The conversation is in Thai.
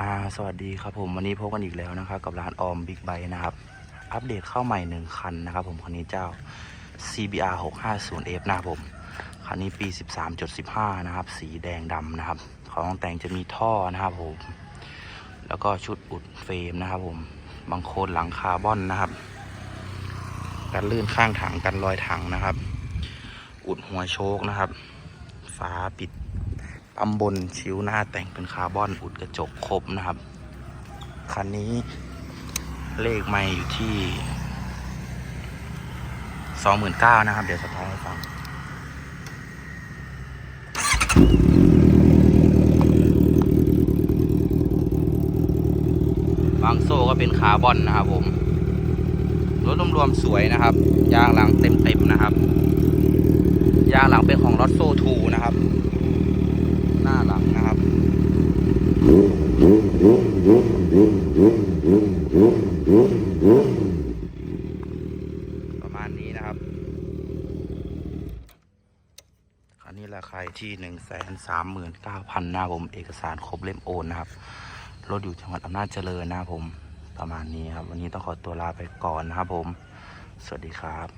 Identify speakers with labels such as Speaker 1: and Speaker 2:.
Speaker 1: อ่าสวัสดีครับผมวันนี้พบกันอีกแล้วนะครับ กับร้านออมบิ๊กไบนะครับ อัปเดตเข้าใหม่หนึ่งคันนะครับผมคันนี้เจ้า CBR 650F นะครับผมคันนี้ปี 13.15 นะครับ สีแดงดำนะครับ ของแต่งจะมีท่อนะครับผม แล้วก็ชุดอุดเฟรมนะครับผมบางโคนหลังคาร์บอนนะครับกันลื่นข้างถังกันรอยถังนะครับ อุดหัวโชคนะครับฝาปิด ปั๊มบนชิ้วหน้าแต่งเป็นคาร์บอนอุดกระจกครบนะครับ คันนี้เลขไม่อยู่ที่สองหมื่นเก้านะครับ เดี๋ยวสตาร์ทให้ฟัง บางโซ่ก็เป็นคาร์บอนนะครับผมรถรวมๆสวยนะครับ ยางหลังเต็มๆนะครับ ยางหลังเป็นของรถโซ่ทูนะครับ หน้าหลังนะครับ ประมาณนี้นะครับคันนี้ราคาที่หนึ่งแสนสามหมื่นเก้าพันนะผมเอกสารครบเล่มโอนนะครับ รถอยู่จังหวัดอำนาจเจริญนะผม ประมาณนี้ครับ วันนี้ต้องขอตัวลาไปก่อนนะครับผม สวัสดีครับ